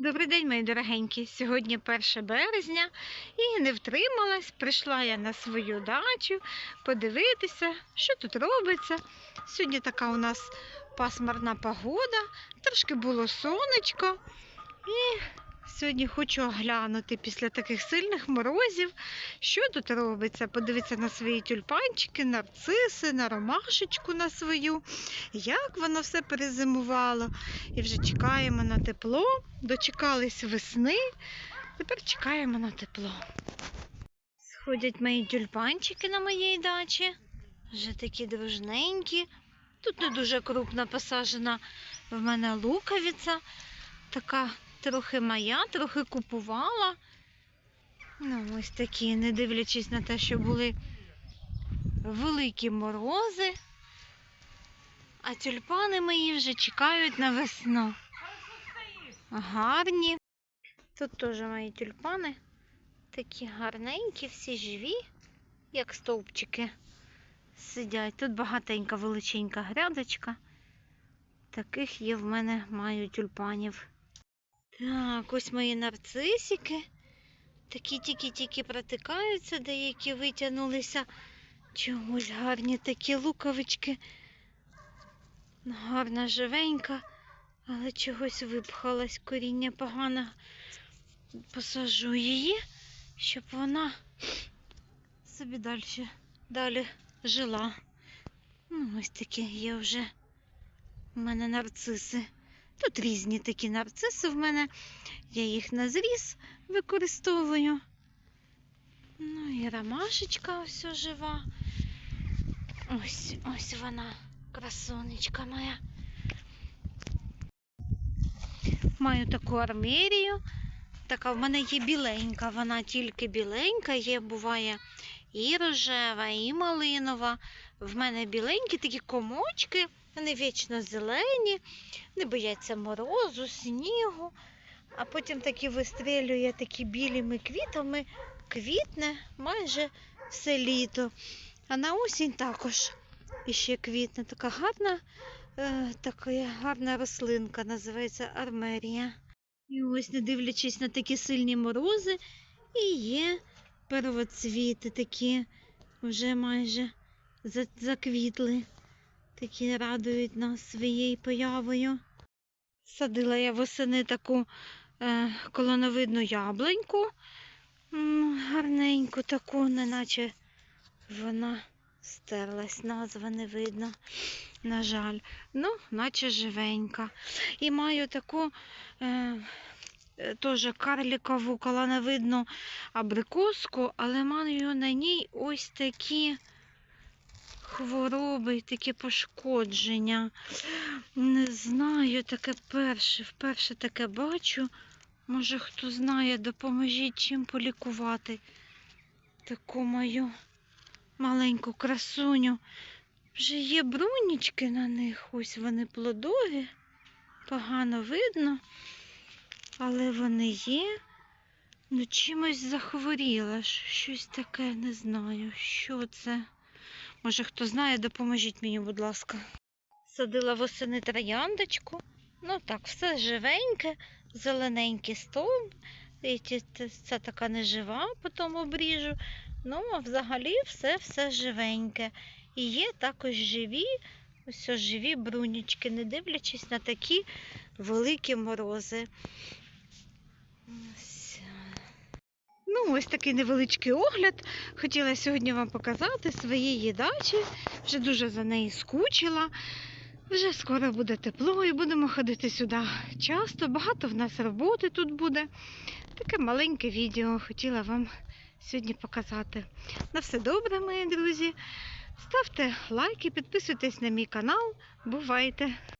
Добрий день, мої дорогенькі. Сьогодні 1 березня і не втрималась. Прийшла я на свою дачу подивитися, що тут робиться. Сьогодні така у нас пасмурна погода, трошки було сонечко. І сьогодні хочу оглянути після таких сильних морозів, що тут робиться. Подивитися на свої тюльпанчики, нарциси, на ромашечку на свою, як воно все перезимувало. І вже чекаємо на тепло. Дочекались весни. Тепер чекаємо на тепло. Сходять мої тюльпанчики на моїй дачі. Вже такі дружненькі. Тут не дуже крупно посаджена в мене луковиця. Така трохи моя, трохи купувала. Ну, ось такі, не дивлячись на те, що були великі морози. А тюльпани мої вже чекають на весну. Гарні. Тут теж мої тюльпани. Такі гарненькі, всі живі, як стовпчики сидять. Тут багатенька величенька грядочка. Таких є в мене маю тюльпанів. Так, ось мої нарцисики. Такі тільки-тільки протикаються, деякі витягнулися. Чомусь гарні такі луковички. Гарна живенька. Але чогось випхалась коріння погано. Посажу її, щоб вона собі далі, далі жила. Ну, ось такі є вже в мене нарциси. Тут різні такі нарциси в мене. Я їх на зріз використовую. Ну і ромашечка ось жива. Ось, ось вона, красунечка моя. Маю таку армерію. Така в мене є біленька, вона тільки біленька, є, буває і рожева, і малинова. В мене біленькі такі комочки, вони вічно зелені, не бояться морозу, снігу, а потім такі вистрілює такі білими квітами, квітне майже все літо. А на осінь також іще квітне. Така гарна е, така гарна рослинка, називається армерія. І ось, не дивлячись на такі сильні морози, і є первоцвіти такі вже майже за- заквітли, такі радують нас своєю появою. Садила я восени таку е, колоновидну яблуньку, гарненьку таку, неначе вона стерлась, назва не видно, на жаль. Ну, наче живенька. І маю таку е, е, теж карлікову колоновидну абрикоску, але маю на ній ось такі хвороби, такі пошкодження. Не знаю, таке перше, вперше таке бачу. Може, хто знає, допоможіть чим полікувати таку мою маленьку красуню. Вже є брунічки на них, ось вони плодові, погано видно, але вони є. Ну, чимось захворіла, щось таке не знаю, що це. Може, хто знає, допоможіть мені, будь ласка. Садила восени трояндочку. Ну так, все живеньке, зелененький стовп. Це така нежива, потім обріжу. Ну, а взагалі все все живеньке. І є також живі, ось живі брунічки, не дивлячись на такі великі морози. Ось. Такий невеличкий огляд. Хотіла сьогодні вам показати своєї дачі. Вже дуже за неї скучила. Вже скоро буде тепло і будемо ходити сюди часто. Багато в нас роботи тут буде. Таке маленьке відео хотіла вам сьогодні показати. На все добре, мої друзі. Ставте лайки, підписуйтесь на мій канал. Бувайте!